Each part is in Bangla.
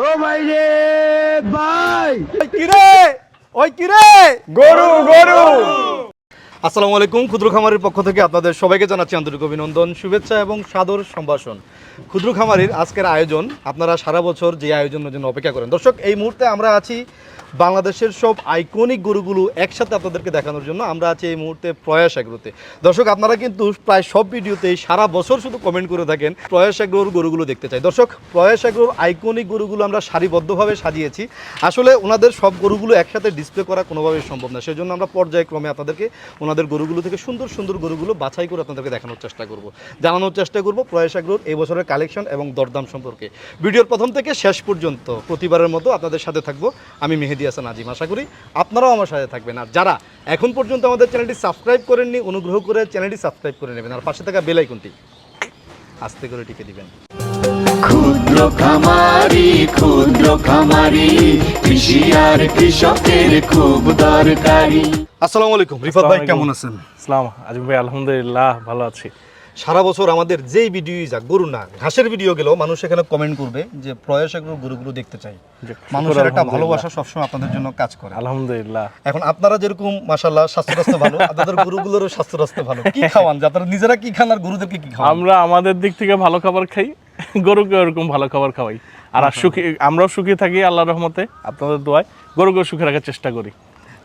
ও ভাই রে ভাই। ওই কিরে? ওই কিরে? গরু গরু। আসসালামু আলাইকুম ক্ষুদ্র খামারের পক্ষ থেকে আপনাদের সবাইকে জানাচ্ছি আন্তরিক অভিনন্দন শুভেচ্ছা এবং সাদর সম্ভাষণ। ক্ষুদ্র খামারির আজকের আয়োজন আপনারা সারা বছর যে আয়োজনের জন্য অপেক্ষা করেন। দর্শক এই মুহূর্তে আমরা আছি বাংলাদেশের সব আইকনিক গরুগুলো একসাথে আপনাদেরকে দেখানোর জন্য আমরা আছি এই মুহূর্তে প্রয়াস এগ্রোতে। দর্শক, আপনারা কিন্তু প্রায় সব ভিডিওতেই সারা বছর শুধু কমেন্ট করে থাকেন, প্রয়াস এগ্রোর গরুগুলো দেখতে চাই। দর্শক, প্রয়াস এগ্রোর আইকনিক গরুগুলো আমরা সারিবদ্ধভাবে সাজিয়েছি। আসলে ওনাদের সব গরুগুলো একসাথে ডিসপ্লে করা কোনোভাবেই সম্ভব না। সেজন্য আমরা পর্যায়ক্রমে আপনাদেরকে ওনাদের গরুগুলো থেকে সুন্দর সুন্দর গরুগুলো বাছাই করে আপনাদেরকে দেখানোর চেষ্টা করব। জানানোর চেষ্টা করব প্রয়াস এগ্রোর এই বছরের কালেকশন এবং দরদাম সম্পর্কে। ভিডিওর প্রথম থেকে শেষ পর্যন্ত প্রতিবারের মতো আপনাদের সাথে থাকব। আমি মেহেদি হাসান আজিম। আশা করি আপনারাও আমার সাথে থাকবেন। আর যারা এখন পর্যন্ত আমাদের চ্যানেলটি সাবস্ক্রাইব করেননি অনুগ্রহ করে চ্যানেলটি সাবস্ক্রাইব করে নেবেন। আর পাশে থাকা বেল আইকনটি আস্তে করে টিকে দিবেন। ক্ষুদ্র খামারি ক্ষুদ্র খামারি কৃষি আর কৃষকের খুব দরকারি। আসসালামু আলাইকুম। রিফাত ভাই কেমন আছেন? ইসলাম আজিম ভাই আলহামদুলিল্লাহ ভালো আছি। সারা বছর আমাদের যেই ভিডিওই যাক গরু না ঘাসের ভিডিও গেলেও মানুষ এখানে কমেন্ট করবে যে প্রয়াস এগ্রোর গরুগুলো দেখতে চাই। মানুষের একটা। ভালোবাসা সবসময় আপনাদের জন্য কাজ করে। আলহামদুলিল্লাহ। এখন আপনারা যেরকম মাশাল্লাহ স্বাস্থ্য রাস্তা ভালো আপনাদের গরুগুলোরও স্বাস্থ্য রাস্তা ভালো কি খাওয়ান? যে আপনারা নিজেরা কি খান আর গরুদেরকে কি খাওয়ান? আমরা আমাদের দিক থেকে ভালো খাবার খাই গরুকে ওরকম ভালো খাবার খাওয়াই। আর আর সুখী আমরাও সুখী থাকি আল্লাহ রহমতে আপনাদের দোয়ায় গরুকে সুখে রাখার চেষ্টা করি।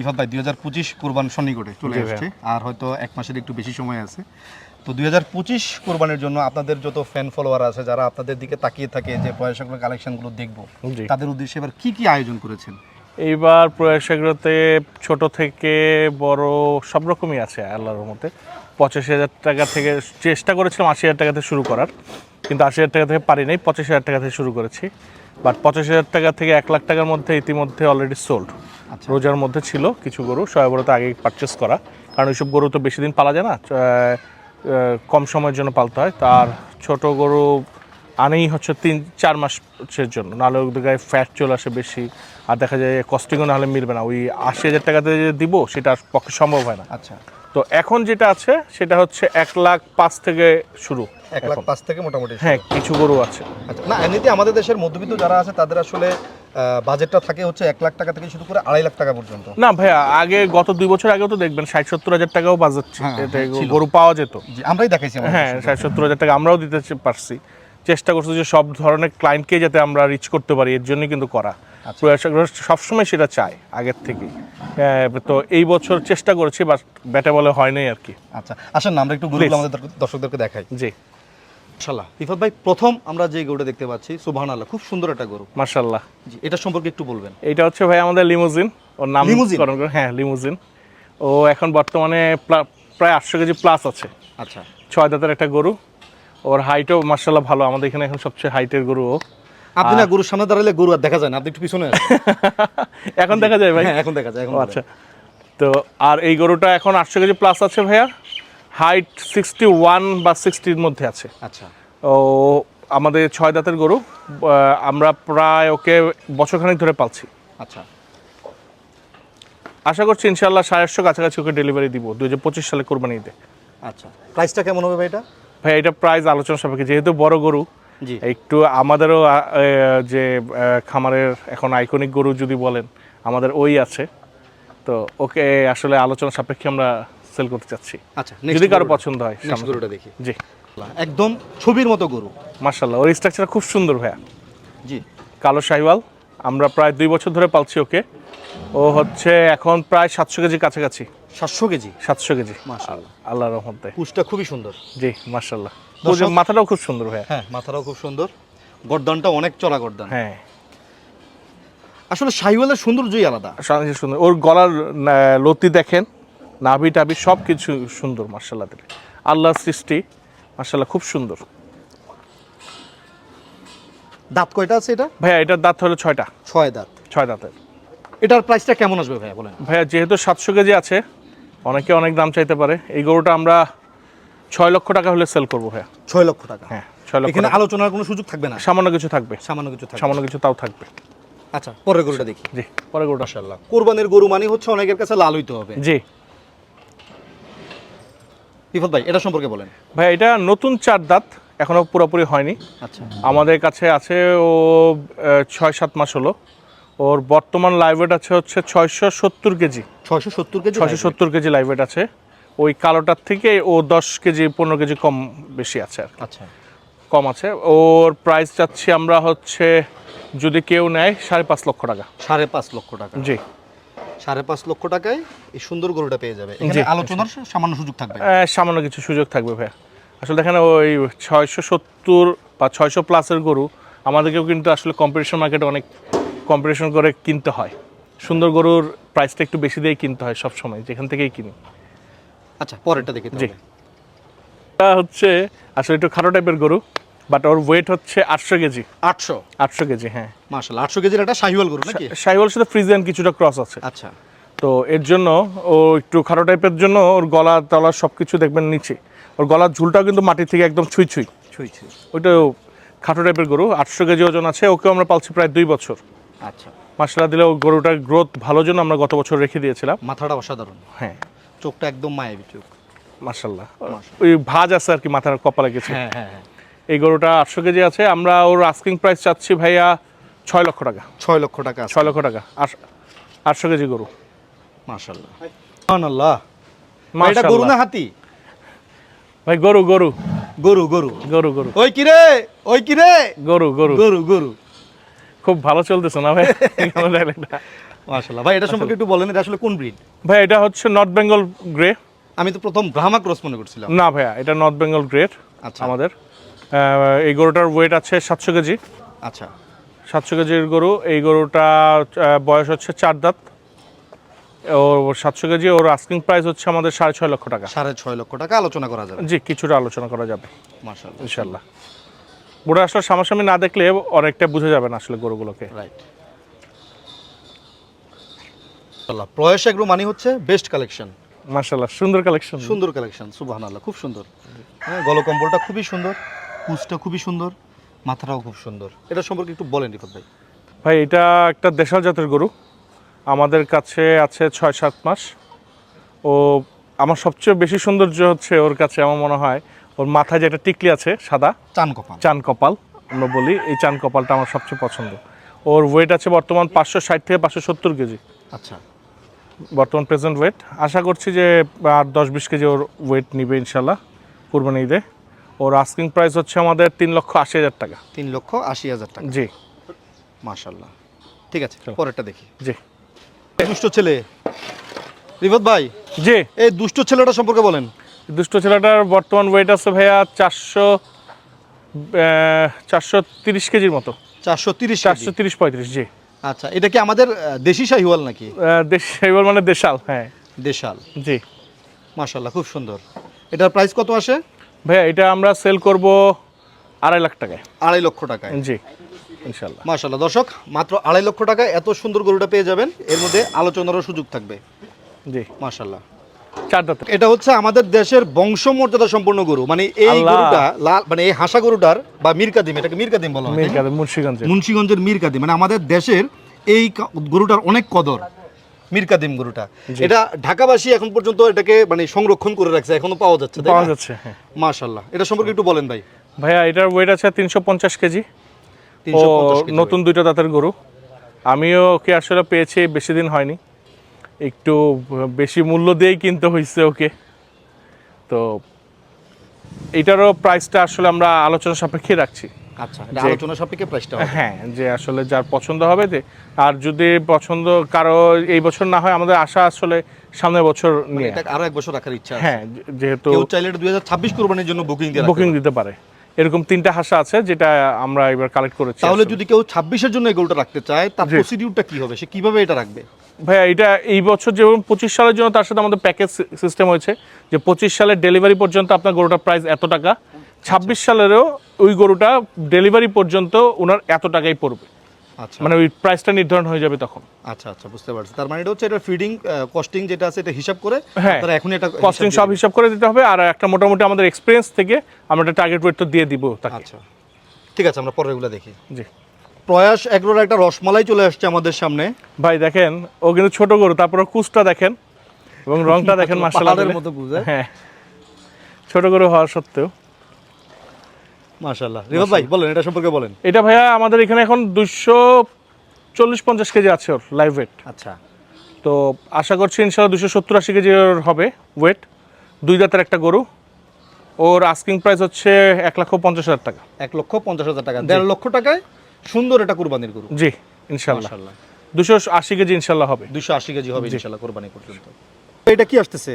ইফাত ভাই দুই হাজার পঁচিশ কোরবান সন্নিকটে চলে আসছে। আর হয়তো এক মাসের একটু বেশি সময় আছে। তো দুই হাজার পঁচিশ কোরবানির জন্য আপনাদের যত ফ্যান ফলোয়ার আছে যারা আপনাদের দিকে তাকিয়ে থাকে যে পয়সাগুলো কালেকশনগুলো দেখব। তাদের উদ্দেশ্যে এবার কি কি আয়োজন করেছেন? এইবার প্রয়াসাগ্রতে ছোট থেকে বড় সব রকমই আছে আল্লাহর রহমতে। পঁচাশি হাজার টাকা থেকে চেষ্টা করেছিলাম আশি হাজার টাকা থেকে শুরু করার কিন্তু আশি হাজার টাকা থেকে পারি নাই পঁচাশি হাজার টাকা থেকে শুরু করেছি। বাট পঁচাশি হাজার টাকা থেকে এক লাখ টাকার মধ্যে ইতিমধ্যে অলরেডি সোল্ড। রোজার মধ্যে ছিল কিছু গরু সয়াবরতে আগে পারচেস করা। কারণ ওইসব গরু তো বেশি দিন পালা যায় না কম সময়ের জন্য পালতে হয়। তার ছোট গরু আনেই হচ্ছে তিন চার মাসের জন্য। নাহলে ওদের গায়ে ফ্যাট চলে আসে বেশি। আর দেখা যায় কস্টিংও নাহলে মিলবে না। ওই আশি হাজার টাকাতে যে দিব সেটা পক্ষে সম্ভব হয় না। আচ্ছা। তো এখন যেটা আছে সেটা হচ্ছে এক লাখ পাঁচ থেকে শুরু এক লাখ পাঁচ থেকে মোটামুটি হ্যাঁ কিছু গরু আছে। আচ্ছা। না এমনিতে আমাদের দেশের মধ্যবিত্ত যারা আছে তাদের আসলে বাজেটটা থাকে হচ্ছে এক লাখ টাকা থেকে শুরু করে আড়াই লাখ টাকা পর্যন্ত। না ভাইয়া আগে গত দুই বছর আগেও তো দেখবেন ষাট সত্তর হাজার টাকাও বাজার হ্যাঁ, হ্যাঁ। গরু পাওয়া যেত। আমরাই দেখাইছি হ্যাঁ ষাট সত্তর হাজার টাকা আমরাও দিতে পারছি। চেষ্টা করছি যে সব ধরনের ক্লায়েন্টকে যাতে আমরা রিচ করতে পারি এর জন্যই কিন্তু করা। আচ্ছা। সবসময় সেটা চায় আগের থেকে হ্যাঁ, তো এই বছর চেষ্টা করেছি বাট ব্যাটা বলে হয় নাই আর কি। আচ্ছা আসেন না আমরা একটু আমাদের দর্শকদেরকে দেখাই। জি। মাশাল্লাহ রিফাত ভাই প্রথম আমরা যে গরুটা দেখতে পাচ্ছি সুবহান আল্লাহ খুব সুন্দর একটা গরু। মার্শাল্লাহ জি এটা সম্পর্কে একটু বলবেন। এইটা হচ্ছে ভাই আমাদের লিমুজিন ওর নাম লিমুজিন? হ্যাঁ লিমুজিন। ও এখন বর্তমানে প্রায় আটশো কেজি প্লাস আছে। আচ্ছা। ছয় দাঁতের একটা গরু। ওর হাইটও মার্শাল্লাহ ভালো আমাদের এখানে এখন সবচেয়ে হাইটের গরু ও। আপনি না গরুর সামনে দাঁড়ালে গরু আর দেখা যায় না আপনি একটু পিছনে এখন দেখা যায় ভাই? হ্যাঁ এখন দেখা যায় এখন আচ্ছা। তো আর এই গরুটা এখন আটশো কেজি প্লাস আছে ভাইয়া? হাইট সিক্সটি ওয়ান বা সিক্সটির মধ্যে আছে। আচ্ছা। ও আমাদের ছয় দাঁতের গরু আমরা প্রায় ওকে বছরখানেক ধরে পালছি। আচ্ছা। আশা করছি ইনশাল্লাহ সাড়ে আটশো কাছাকাছি ওকে ডেলিভারি দিব দু হাজার পঁচিশ সালে কোরবানিতে আচ্ছা। প্রাইসটা কেমন হবে ভাই এটা? ভাই এটা প্রাইস আলোচনা সাপেক্ষে যেহেতু বড় গরু একটু আমাদেরও যে খামারের এখন আইকনিক গরু যদি বলেন আমাদের ওই আছে। তো ওকে আসলে আলোচনা সাপেক্ষে আমরা সেল করতে চাচ্ছি। আচ্ছা যদি কারও পছন্দ হয়। গরুটা দেখি। জি। একদম ছবির মতো গরু। মার্শাল্লাহ ওর স্ট্রাকচার খুব সুন্দর ভাইয়া। জি। কালো শাহিওয়াল আমরা প্রায় দুই বছর ধরে পালছি ওকে। ও হচ্ছে এখন প্রায় সাতশো কেজি কাছাকাছি। সাতশো কেজি? সাতশো কেজি। মাশাআল্লাহ। আল্লাহ রহমতে। কুচটা খুবই সুন্দর। জি মার্শাল্লাহ দর্শক- মাথাটাও খুব সুন্দর ভাইয়া। হ্যাঁ মাথাটাও খুব সুন্দর। গর্দানটা অনেক চড়া গর্দান। হ্যাঁ। আসলে শাহিওয়ালের সৌন্দর্যই আলাদা। সুন্দর। ওর গলার লতি দেখেন। নাভি টাভি সব কিছু সুন্দর মার্শাল্লাহ দিলে আল্লাহর সৃষ্টি মার্শাল্লাহ খুব সুন্দর। দাঁত কয়টা আছে এটা? ভাইয়া এটার দাঁত হলো ছয়টা। ছয় দাঁত। ছয় দাঁতের। এটার প্রাইসটা কেমন আসবে ভাইয়া বলেন? ভাইয়া যেহেতু সাতশো কেজি আছে অনেকে অনেক দাম চাইতে পারে। এই গরুটা আমরা ছয় লক্ষ টাকা হলে সেল করব ভাইয়া। ছয় লক্ষ টাকা। হ্যাঁ ছয় লক্ষ এখানে আলোচনার কোনো সুযোগ থাকবে না? সামান্য কিছু থাকবে। সামান্য কিছু সামান্য কিছু তাও থাকবে। আচ্ছা পরের গরুটা দেখি। জি পরে গরুটা। মাশাআল্লাহ। কোরবানির গরু মানে হচ্ছে অনেকের কাছে লাল হইতে হবে। জি। ইফত ভাই এটা সম্পর্কে বলেন। ভাই এটা নতুন চার দাঁত এখনও পুরোপুরি হয়নি। আচ্ছা। আমাদের কাছে আছে ও ছয় সাত মাস হলো। ওর বর্তমান লাইভ ওয়েট আছে হচ্ছে ছয়শো সত্তর কেজি। ছয়শো সত্তর কেজি ছয়শো সত্তর কেজি লাইভ ওয়েট আছে। ওই কালোটার থেকে ও দশ কেজি পনেরো কেজি কম বেশি আছে আর আচ্ছা। কম আছে। ওর প্রাইস চাচ্ছি আমরা হচ্ছে যদি কেউ নেয় সাড়ে পাঁচ লক্ষ টাকা। সাড়ে পাঁচ লক্ষ টাকা। জি। সাড়ে পাঁচ লক্ষ টাকায় এই সুন্দর গরুটা পেয়ে যাবে। এখানে আলোচনার সামান্য সুযোগ থাকবে। সামান্য কিছু সুযোগ থাকবে ভাইয়া। আসলে দেখেন ওই ছয়শো সত্তর বা ছয়শো প্লাসের গরু আমাদেরকেও কিন্তু আসলে কম্পিটিশন মার্কেটে অনেক কম্পিটিশন করে কিনতে হয়। সুন্দর গরুর প্রাইসটা একটু বেশি দিয়ে কিনতে হয় সব সময় যেখান থেকেই কিনি। আচ্ছা পরেরটা দেখি জি। এটা হচ্ছে আসলে একটু খাটো টাইপের গরু। বাট ওর ওয়েট হচ্ছে আটশো কেজি। আটশো? আটশো কেজি হ্যাঁ। মার্শাল আটশো কেজির একটা শাহিওয়াল গরু নাকি? সাইওয়াল সাথে ফ্রিজেন কিছুটা ক্রস আছে। আচ্ছা। তো এর জন্য ও একটু খাটো টাইপের জন্য ওর গলা তলা সব কিছু দেখবেন নিচে। ওর গলার ঝুলটাও কিন্তু মাটি থেকে একদম ছুঁই ছুঁই। ছুঁই ছুঁই। ওইটা খাটো টাইপের গরু আটশো কেজি ওজন আছে ওকেও আমরা পালছি প্রায় দুই বছর। আচ্ছা। মাসালা দিলে ও গরুটার গ্রোথ ভালো জন্য আমরা গত বছর রেখে দিয়েছিলাম। মাথাটা অসাধারণ। হ্যাঁ। চোখটা একদম মায়াবী চোখ। মাসাল্লাহ ওই ভাজ আছে আর কি মাথার কপালে গেছে হ্যাঁ হ্যাঁ হ্যাঁ। এই গরুটা আটশো কেজি আছে। আমরা ওর আস্কিং প্রাইস চাচ্ছি ভাইয়া ছয় লক্ষ টাকা। ছয় লক্ষ টাকা ছয় লক্ষ টাকা। আট- আটশো কেজি গরু। মার্শাল্লাহ আল্লাহ এটা গরু না হাতি? ভাই গরু গরু। গরু গরু। গরু গরু। ওই কিরে ওই কিরে গরু গরু। গরু গরু। খুব ভালো চলতেছে না ভাই? dialect-টা। ভাই এটা সম্পর্কে একটু বলেন এটা আসলে কোন ব্রিড? ভাই এটা হচ্ছে নর্থ বেঙ্গল গ্রে। আমি তো প্রথম ব্রাহ্মা ক্রস মনে করছিলাম। না ভাইয়া এটা নর্থ বেঙ্গল গ্রেট আচ্ছা। আমাদের। এই গরুটার ওয়েট আছে সাতশো কেজি। আচ্ছা। সাতশো কেজির গরু এই গরুটা বয়স হচ্ছে চার দাঁত। ও সাতশো কেজি ওর আস্কিং প্রাইস হচ্ছে আমাদের সাড়ে ছয় লক্ষ টাকা। সাড়ে ছয় লক্ষ টাকা আলোচনা করা যাবে। জি কিছুটা আলোচনা করা যাবে। ইনশাল্লাহ গরু আসলে সামনাসামনি না দেখলে অনেকটা বুঝে যাবে না আসলে গরুগুলোকে। রাইট প্রয়াস এগ্রো মানে হচ্ছে বেস্ট কালেকশন মার্শাল্লাহ সুন্দর কালেকশন সুন্দর কালেকশন সুবহানাল্লাহ খুব সুন্দর। হ্যাঁ গলকম্বলটা খুবই সুন্দর। কুচটা খুবই সুন্দর মাথাটাও খুব সুন্দর। এটা সম্পর্কে একটু বলেন রিফত ভাই। ভাই এটা একটা দেশাল জাতের গরু। আমাদের কাছে আছে ছয় সাত মাস। ও আমার সবচেয়ে বেশি সৌন্দর্য হচ্ছে ওর কাছে আমার মনে হয় ওর মাথায় যে একটা টিকলি আছে সাদা চান কপাল। চান কপাল আমরা বলি এই চান কপালটা আমার সবচেয়ে পছন্দ। ওর ওয়েট আছে বর্তমান পাঁচশো ষাট থেকে পাঁচশো সত্তর কেজি। আচ্ছা। বর্তমান প্রেজেন্ট ওয়েট আশা করছি যে আর দশ বিশ কেজি ওর ওয়েট নিবে ইনশাল্লাহ কুরবানি ঈদে। ওর আস্কিং প্রাইস হচ্ছে আমাদের তিন লক্ষ আশি হাজার টাকা। তিন লক্ষ আশি হাজার টাকা। জি। মাশাল্লাহ ঠিক আছে পরেরটা দেখি। জি। দুষ্ট ছেলে। রিফত ভাই জি। এই দুষ্ট ছেলেটা সম্পর্কে বলেন। দুষ্ট ছেলেটার বর্তমান ওয়েট আছে ভাইয়া চারশো চারশো তিরিশ কেজির মতো। চারশো তিরিশ চারশো তিরিশ পঁয়ত্রিশ জি। আচ্ছা এটা কি আমাদের দেশি শাহিওয়াল নাকি? দেশ এবার মানে দেশাল হ্যাঁ। দেশাল। জি। মাশাল্লাহ খুব সুন্দর। এটার প্রাইস কত আসে? ভাইয়া এটা আমরা সেল করব আড়াই লাখ টাকায়। আড়াই লক্ষ টাকায়। জি ইনশাল্লাহ। মাশাল্লাহ। দর্শক মাত্র আড়াই লক্ষ টাকায় এত সুন্দর গরুটা পেয়ে যাবেন। এর মধ্যে আলোচনারও সুযোগ থাকবে। জি। মাশাল্লাহ। এটা হচ্ছে আমাদের দেশের বংশমর্যাদা সম্পন্ন গরু। মানে এই গরুটা লাল মানে এই হাসা গরুটার বা মিরকাদিম এটাকে মিরকাদিম বলা হয় তাই না? মিরকাদের মুন্সিগঞ্জে মুন্সিগঞ্জের মিরকাদিম। মানে আমাদের দেশের এই গরুটার অনেক কদর। মিরকাদিম গরুটা। এটা ঢাকাবাসী এখন পর্যন্ত এটাকে মানে সংরক্ষণ করে রাখছে এখনও পাওয়া যাচ্ছে পাওয়া যাচ্ছে হ্যাঁ। মাশাল্লাহ এটা সম্পর্কে একটু বলেন ভাই। ভাইয়া এটার ওয়েট আছে তিনশো পঞ্চাশ কেজি। ও 350 কেজি নতুন দুইটা দাঁতের গরু। আমিও ওকে আসলে পেয়েছি বেশি দিন হয়নি। একটু বেশি মূল্য দিয়েই কিনতে হয়েছে ওকে। তো এটারও প্রাইসটা আসলে আমরা আলোচনা সাপেক্ষে রাখছি। আচ্ছা যে- আলোচনা সাপেক্ষে প্রাইসটা হ্যাঁ যে আসলে যার পছন্দ হবে যে আর যদি পছন্দ কারও এই বছর না হয় আমাদের আশা আসলে সামনের বছর মানে নিয়ে। আরও এক বছর রাখার ইচ্ছা হ্যাঁ যেহেতু কেউ চাইলে জন্য বুকিং দিয়ে বুকিং দিতে পারে। এরকম তিনটা হাসা আছে যেটা আমরা এবার কালেক্ট করেছি তাহলে যদি কেউ ছাব্বিশের জন্য এই গরুটা রাখতে চায় তার। প্রসিডিউরটা কি হবে? সে কীভাবে এটা রাখবে? ভাইয়া এটা এই বছর যেমন পঁচিশ সালের জন্য তার সাথে আমাদের প্যাকেজ সিস্টেম হয়েছে যে পঁচিশ সালের ডেলিভারি পর্যন্ত আপনার গরুটার প্রাইস এত টাকা। ছাব্বিশ সালেরও ওই গরুটা ডেলিভারি পর্যন্ত ওনার এত টাকাই পড়বে। আচ্ছা। মানে ওই প্রাইসটা নির্ধারণ হয়ে যাবে তখন। আচ্ছা আচ্ছা বুঝতে পারছি। তার মানে এটা হচ্ছে এটা ফিডিং কস্টিং যেটা আছে এটা হিসাব করে হ্যাঁ তারা এখন এটা কস্টিং সব হিসাব করে দিতে হবে আর একটা মোটামুটি আমাদের এক্সপিরিয়েন্স থেকে আমরা একটা টার্গেট ওয়েট তো দিয়ে দিব। তাকে। আচ্ছা। ঠিক আছে আমরা পরেরগুলো দেখি। জি। প্রয়াস এগ্রোর একটা রসমালাই চলে আসছে আমাদের সামনে। ভাই দেখেন ও কিন্তু ছোট গরু তারপরে কুচটা দেখেন এবং রংটা দেখেন পাহাড়ের মতো বুঝে হ্যাঁ ছোট গরু হওয়া সত্ত্বেও। মাশাল্লাহ রিফাত ভাই বলেন এটা সম্পর্কে বলেন। এটা ভাইয়া আমাদের এখানে এখন দুশো চল্লিশ পঞ্চাশ কেজি আছে ওর লাইভ ওয়েট আচ্ছা। তো আশা করছি ইনশাল্লাহ দুশো সত্তর আশি কেজি ওর হবে ওয়েট দুই দাঁতের একটা গরু। ওর আস্কিং প্রাইস হচ্ছে এক লক্ষ পঞ্চাশ হাজার টাকা। এক লক্ষ পঞ্চাশ হাজার টাকা। দেড় লক্ষ টাকায় সুন্দর এটা কুরবানির গরু। জি ইনশাল্লাহ দুশো আশি কেজি ইনশাল্লাহ হবে। দুশো আশি কেজি হবে ইনশাল্লাহ কোরবানি পর্যন্ত। এটা কি আসতেছে?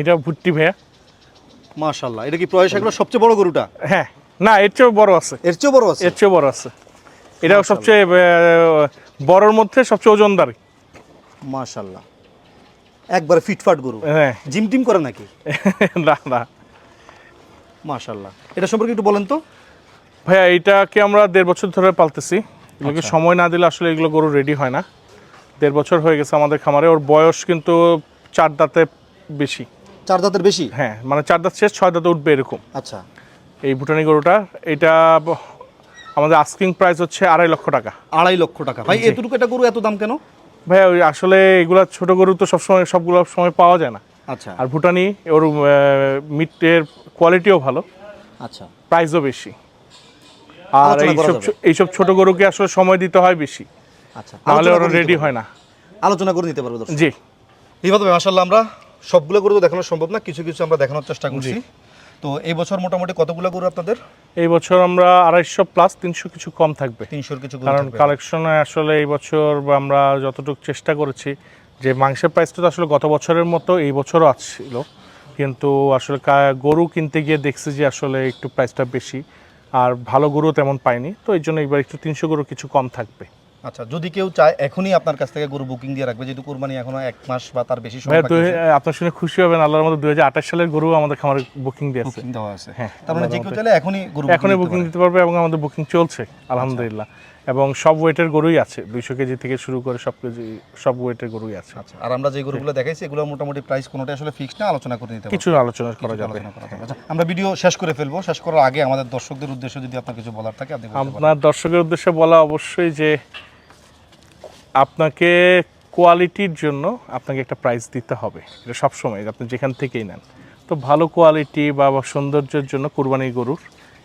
এটা ভুট্টি ভাইয়া। মাশাল্লাহ এটা কি প্রয়াস এগুলো সবচেয়ে বড় গরুটা? হ্যাঁ। না এর চেয়েও বড় আছে। এর চেয়েও বড় আছে? এর চেয়েও বড় আছে। এটা সবচেয়ে বড়র মধ্যে সবচেয়ে ওজনদারি। মাশাল্লাহ একবারে ফিটফাট গরু। হ্যাঁ। জিম টিম করে নাকি? না না। মাশাল্লাহ এটা সম্পর্কে একটু বলেন তো। ভাইয়া এইটাকে আমরা দেড় বছর ধরে পালতেছি। এগুলোকে আচ্ছা। সময় না দিলে আসলে এগুলো গরু রেডি হয় না। দেড় বছর হয়ে গেছে আমাদের খামারে। ওর বয়স কিন্তু চার দাঁতে বেশি। চার দাঁতের বেশি? হ্যাঁ মানে চার দাঁত শেষ ছয় দাঁতে উঠবে এরকম। আচ্ছা। এই ভুটানি গরুটা এটা আমাদের আস্কিং প্রাইস হচ্ছে আড়াই লক্ষ টাকা। আড়াই লক্ষ টাকা। ভাই এতটুকু একটা গরু এত দাম কেন? ভাইয়া ওই আসলে এগুলা ছোট গরু তো সবসময় সবগুলো সময় পাওয়া যায় না। আচ্ছা। আর ভুটানি ওর মিটের কোয়ালিটিও ভালো। আচ্ছা। প্রাইসও বেশি। আর এইসব। এইসব ছোট গরুকে আসলে সময় দিতে হয় বেশি। আচ্ছা। আলোচনা ওরা রেডি হয় না। আলোচনা করে নিতে পারব জি। এইভাবে মাশাল্লাহ আমরা সবগুলো গরু তো দেখানো সম্ভব না কিছু কিছু আমরা দেখানোর চেষ্টা করছি। তো এই বছর মোটামুটি কতগুলো গরু আপনাদের? এই বছর আমরা আড়াইশো প্লাস তিনশো কিছু কম থাকবে। তিনশোর কিছু কারণ। কালেকশনে আসলে এই বছর আমরা যতটুকু চেষ্টা করেছি যে মাংসের প্রাইসটা তো আসলে গত বছরের মতো এই বছরও আসছিল। কিন্তু আসলে গরু কিনতে গিয়ে দেখছি যে আসলে একটু প্রাইসটা বেশি আর ভালো গরু তেমন পাইনি। তো এই জন্য এবার একটু তিনশো গরু কিছু কম থাকবে। আচ্ছা যদি কেউ চায় এখনই আপনার কাছ থেকে গরু বুকিং দিয়ে রাখবে যেহেতু কোরবানি এখনও এক মাস বা তার বেশি সময়। আপনার শুনে খুশি হবেন আল্লাহর মধ্যে দুই হাজার আঠাশ সালের গরু আমাদের খামারে বুকিং দেওয়া আছে। হ্যাঁ, তার মানে যে কেউ চাইলে এখনই গরু এখনই বুকিং দিতে পারবে এবং আমাদের বুকিং চলছে আলহামদুলিল্লাহ। এবং সব ওয়েটের গরুই আছে দুইশো কেজি থেকে শুরু করে সব কেজি সব ওয়েটের গরুই আছে। আচ্ছা আর আমরা যে গরুগুলো দেখাইছি এগুলো মোটামুটি প্রাইস কোনোটা আসলে ফিক্স না আলোচনা করে নিতে কিছু আলোচনা করা যাবে। আচ্ছা, আমরা ভিডিও শেষ করে ফেলব। শেষ করার আগে আমাদের দর্শকদের উদ্দেশ্যে যদি আপনার কিছু বলার থাকে আপনি আপনার দর্শকের উদ্দেশ্যে বলা অবশ্যই যে আপনাকে কোয়ালিটির জন্য আপনাকে একটা প্রাইস দিতে হবে। এটা সবসময়, আপনি যেখান থেকেই নেন। তো ভালো কোয়ালিটি বা সৌন্দর্যের জন্য কুরবানি গরুর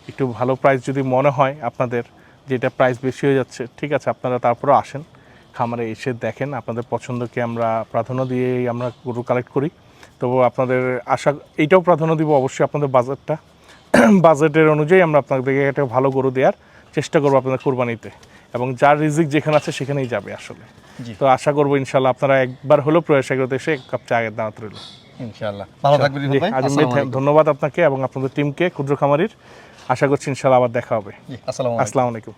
একটু ভালো প্রাইস যদি মনে হয় আপনাদের, যেটা প্রাইস বেশি হয়ে যাচ্ছে, ঠিক আছে, আপনারা তারপরেও আসেন। খামারে এসে দেখেন আপনাদের পছন্দকে আমরা প্রাধান্য দিয়েই আমরা গরু কালেক্ট করি। তবু আপনাদের আশা, এইটাও প্রাধান্য দিব অবশ্যই আপনাদের বাজেটটা বাজেটের অনুযায়ী আমরা আপনাদেরকে একটা ভালো গরু দেওয়ার চেষ্টা করব আপনাদের কোরবানিতে। এবং যার রিজিক যেখানে আছে সেখানেই যাবে আসলে। তো আশা করব ইনশাল্লাহ আপনারা একবার হলেও প্রয়াস এগারো এসে এক কাপ আগের দাঁড়াতে রইল। ইনশাল্লাহ ভালো থাকবেন। ধন্যবাদ আপনাকে এবং আপনাদের টিমকে ক্ষুদ্র খামারির। আশা করছি ইনশাল্লাহ আবার দেখা হবে। আসসালামু আলাইকুম।